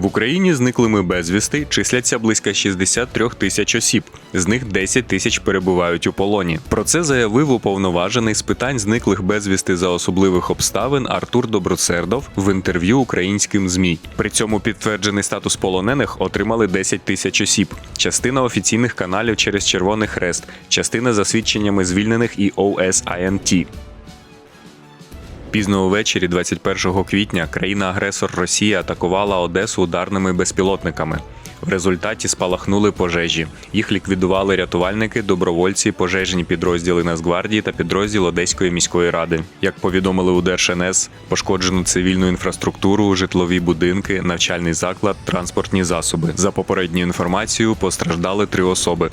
В Україні зниклими безвісти числяться близько 63 тисяч осіб, з них 10 тисяч перебувають у полоні. Про це заявив уповноважений з питань зниклих безвісти за особливих обставин Артур Доброцердов в інтерв'ю українським ЗМІ. При цьому підтверджений статус полонених отримали 10 тисяч осіб. Частина офіційних каналів через Червоний Хрест, частина за свідченнями звільнених і OSINT. Пізно увечері 21 квітня країна-агресор Росія атакувала Одесу ударними безпілотниками. В результаті спалахнули пожежі. Їх ліквідували рятувальники, добровольці, пожежні підрозділи Нацгвардії та підрозділ Одеської міської ради. Як повідомили у ДержНС, пошкоджено цивільну інфраструктуру, житлові будинки, навчальний заклад, транспортні засоби. За попередньою інформацією, постраждали три особи.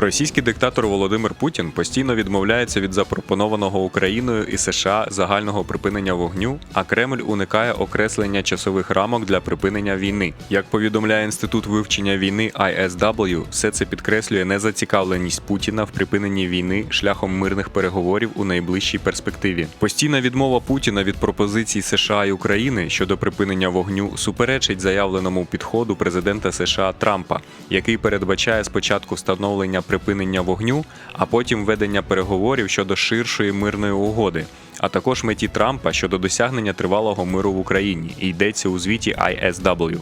Російський диктатор Володимир Путін постійно відмовляється від запропонованого Україною і США загального припинення вогню, а Кремль уникає окреслення часових рамок для припинення війни. Як повідомляє інститут вивчення війни ISW, все це підкреслює незацікавленість Путіна в припиненні війни шляхом мирних переговорів у найближчій перспективі. Постійна відмова Путіна від пропозицій США і України щодо припинення вогню суперечить заявленому підходу президента США Трампа, який передбачає спочатку встановлення припинення вогню, а потім ведення переговорів щодо ширшої мирної угоди, а також меті Трампа щодо досягнення тривалого миру в Україні. І йдеться у звіті ISW.